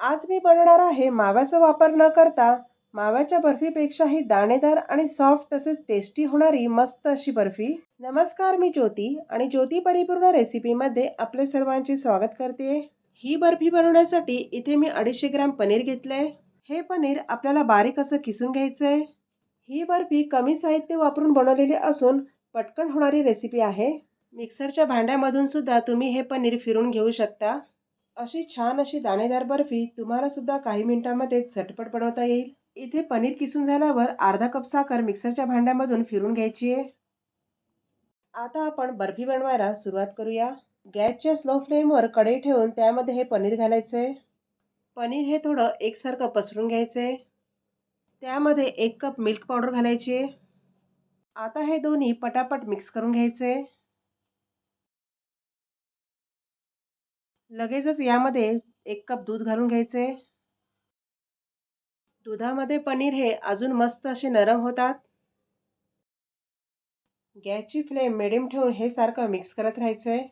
आज मी बनवणार आहे माव्याचा वापर न करता माव्याच्या बर्फीपेक्षाही दाणेदार आणि सॉफ्ट तसेच टेस्टी होणारी मस्त अशी बर्फी. नमस्कार मी ज्योती आणि ज्योती परिपूर्ण रेसिपीमध्ये आपले सर्वांचे स्वागत करते. ही बर्फी बनवण्यासाठी इथे मी अडीचशे ग्रॅम पनीर घेतलंय. हे पनीर आपल्याला बारीक असं किसून घ्यायचं आहे ही बर्फी कमी साहित्य वापरून बनवलेली असून पटकन होणारी रेसिपी आहे. मिक्सरच्या भांड्यामधून सुद्धा तुम्ही हे पनीर फिरून घेऊ शकता. अशी छान अशी दाणेदार बर्फी तुम्हाला सुद्धा काही मिनिटांमध्ये झटपट बनवता येईल. इथे पनीर किसून झाल्यावर अर्धा कप साखर मिक्सरच्या भांड्यामधून फिरून घ्यायची आहे. आता आपण बर्फी बनवायला सुरुवात करूया. गॅसच्या स्लो फ्लेमवर कढई ठेवून त्यामध्ये हे पनीर घालायचं आहे पनीर हे थोडं एकसारखं पसरून घ्यायचं आहे त्यामध्ये एक कप मिल्क पावडर घालायची आता हे दोन्ही पटापट मिक्स करून घ्यायचे लगेचच यामध्ये एक कप दूध घालून घ्यायचे. दुधामध्ये पनीर हे अजून मस्त असे नरम होतात. गॅसची फ्लेम मिडियम ठेवून हे सारखं मिक्स करत राहायचं. आहे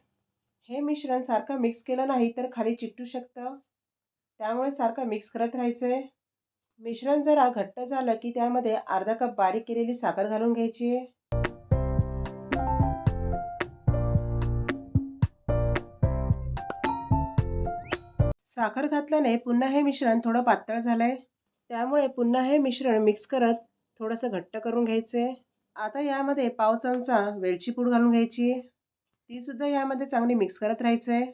हे मिश्रण सारखं मिक्स केलं नाही तर खाली चिकटू शकतं. त्यामुळे सारखं मिक्स करत राहायचं. आहे मिश्रण जरा घट्ट झालं की त्यामध्ये अर्धा कप बारीक केलेली साखर घालून घ्यायची. आहे साखर घातल्याने पुन्हा हे मिश्रण थोडं पातळ झालं आहे त्यामुळे पुन्हा हे मिश्रण मिक्स करत थोडंसं घट्ट करून घ्यायचं. आता यामध्ये पाव चमचा वेलची पूड घालून घ्यायची. तीसुद्धा यामध्ये चांगली मिक्स करत राहायचं. आहे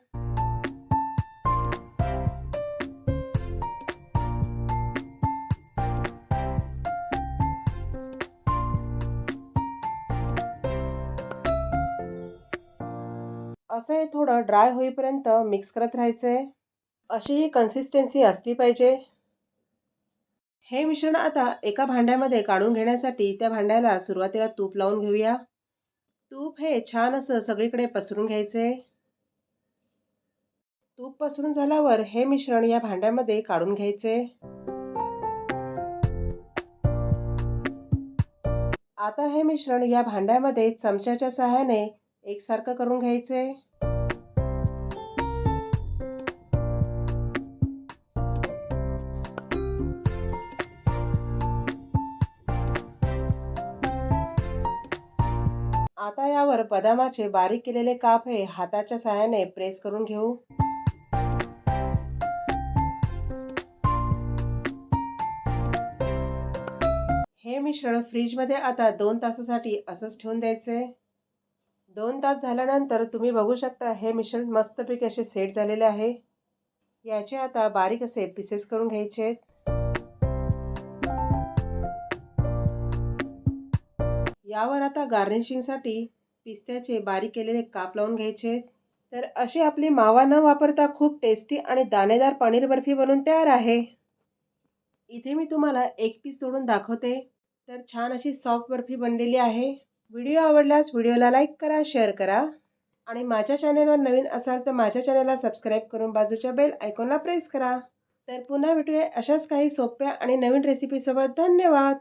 असं हे थोडं ड्राय होईपर्यंत मिक्स करत राहायचं. आहे अशी ही कन्सिस्टन्सी असली पाहिजे. हे मिश्रण आता एका भांड्यामध्ये काढून घेण्यासाठी त्या भांड्याला सुरुवातीला तूप लावून घेऊया. तूप हे छान असं सगळीकडे पसरून घ्यायचे. तूप पसरून झाल्यावर हे मिश्रण या भांड्यामध्ये काढून घ्यायचे. आता हे मिश्रण या भांड्यामध्ये चमच्याच्या सहाय्याने एकसारखं करून घ्यायचे. आता यावर बदामाचे बारीक केलेले काप हे हाताच्या सहाय्याने प्रेस करून घेऊ. हे मिश्रण फ्रीजमध्ये आता दोन तासासाठी असंच ठेवून द्यायचे. दोन तास झाल्यानंतर तुम्ही बघू शकता हे मिश्रण मस्तपैकी असे सेट झालेले आहे. याचे आता बारीक असे पीसेस करून घ्यायचे यावर आता गार्निशिंगसाठी पिस्त्याचे बारीक केलेले काप लावून घ्यायचे. तर अशी आपली मावा न वापरता खूप टेस्टी आणि दाणेदार पनीर बर्फी बनवून तयार आहे. इथे मी तुम्हाला एक पीस तोडून दाखवते. तर छान अशी सॉफ्ट बर्फी बनलेली आहे. व्हिडिओ आवडल्यास व्हिडिओला लाईक करा शेअर करा आणि माझ्या चॅनलवर नवीन असाल तर माझ्या चॅनलला सबस्क्राईब करून बाजूच्या बेल आयकॉनला प्रेस करा. तर पुन्हा भेटूया अशाच काही सोप्या आणि नवीन रेसिपीसोबत धन्यवाद!